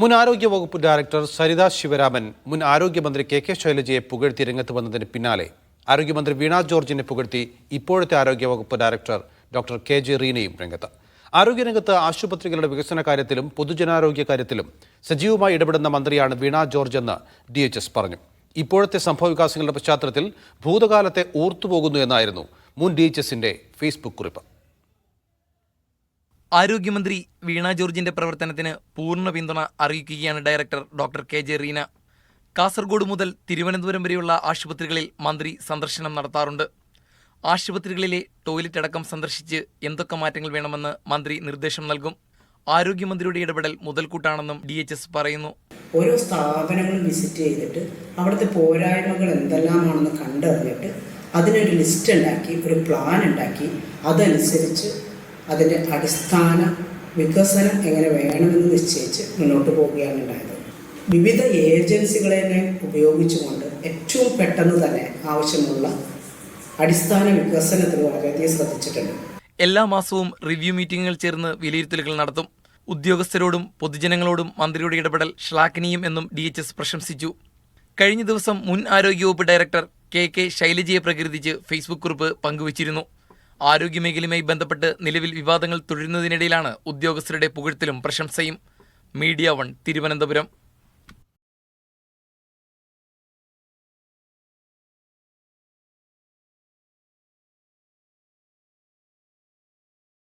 മുൻ ആരോഗ്യ വകുപ്പ് ഡയറക്ടർ സരിത ശിവരാമൻ മുൻ ആരോഗ്യമന്ത്രി കെ കെ ശൈലജയെ പുകഴ്ത്തി രംഗത്ത് വന്നതിന് പിന്നാലെ ആരോഗ്യമന്ത്രി വീണ ജോർജിനെ പുകഴ്ത്തി ഇപ്പോഴത്തെ ആരോഗ്യ വകുപ്പ് ഡയറക്ടർ ഡോക്ടർ കെ ജെ റീനയും രംഗത്ത്. ആരോഗ്യരംഗത്ത് ആശുപത്രികളുടെ വികസന കാര്യത്തിലും പൊതുജനാരോഗ്യ കാര്യത്തിലും സജീവമായി ഇടപെടുന്ന മന്ത്രിയാണ് വീണ ജോർജ് എന്ന് ഡി എച്ച് എസ് പറഞ്ഞു. ഇപ്പോഴത്തെ സംഭവവികാസങ്ങളുടെ പശ്ചാത്തലത്തിൽ ഭൂതകാലത്തെ ഓർത്തുപോകുന്നു എന്നായിരുന്നു മുൻ ഡി എച്ച് എസിന്റെ ഫേസ്ബുക്ക് കുറിപ്പ്. ആരോഗ്യമന്ത്രി വീണ ജോർജിന്റെ പ്രവർത്തനത്തിന് പൂർണ പിന്തുണ അറിയിക്കുകയാണ് director doctor K J Reena. Kasaragod മുതൽ തിരുവനന്തപുരം വരെയുള്ള ആശുപത്രികളിൽ മന്ത്രി സന്ദർശനം നടത്താറുണ്ട്. ആശുപത്രികളിലെ ടോയ്ലറ്റ് അടക്കം സന്ദർശിച്ച് എന്തൊക്കെ മാറ്റങ്ങൾ വേണമെന്ന് മന്ത്രി നിർദ്ദേശം നൽകും. ആരോഗ്യമന്ത്രിയുടെ ഇടപെടൽ മുതൽക്കൂട്ടാണെന്നും ഡി എച്ച് എസ് പറയുന്നു. ഓരോ സ്ഥാപനങ്ങളും വിസിറ്റ് ചെയ്തിട്ട് അവിടുത്തെ പോരായ്മകൾ എന്തെല്ലാമാണെന്ന് കണ്ടറിഞ്ഞിട്ട് അതിനൊരു ലിസ്റ്റ് ഉണ്ടാക്കി ഒരു പ്ലാൻ ഉണ്ടാക്കി അതനുസരിച്ച് അതിന്റെ അടിസ്ഥാന വികസനം എങ്ങനെ വേണമെന്ന് നിശ്ചയിച്ച് മുന്നോട്ട് പോവുകയാണ് ഉണ്ടായത്. വിവിധ ഏജൻസികളെ ഉപയോഗിച്ചുകൊണ്ട് ഏറ്റവും പെട്ടെന്ന് തന്നെ ആവശ്യമുള്ള അടിസ്ഥാന വികസനത്തിന് വളരെയധികം ശ്രദ്ധിച്ചിട്ടുണ്ട്. എല്ലാ മാസവും റിവ്യൂ മീറ്റിംഗുകൾ ചേർന്ന് വിലയിരുത്തലുകൾ നടത്തും. ഉദ്യോഗസ്ഥരോടും പൊതുജനങ്ങളോടും മന്ത്രിയുടെ ഇടപെടൽ ശ്ലാഘനീയം എന്നും ഡി എച്ച് എസ് പ്രശംസിച്ചു. കഴിഞ്ഞ ദിവസം മുൻ ആരോഗ്യവകുപ്പ് ഡയറക്ടർ കെ കെ ശൈലജയെ പ്രകീർത്തിച്ച് ഫേസ്ബുക്ക് കുറിപ്പ് പങ്കുവച്ചിരുന്നു. ആരോഗ്യമേഖലയുമായി ബന്ധപ്പെട്ട് നിലവിൽ വിവാദങ്ങൾ തുടരുന്നതിനിടയിലാണ് ഉദ്യോഗസ്ഥരുടെ പുകഴ്ത്തലും പ്രശംസയും. Media One Thiruvananthapuram.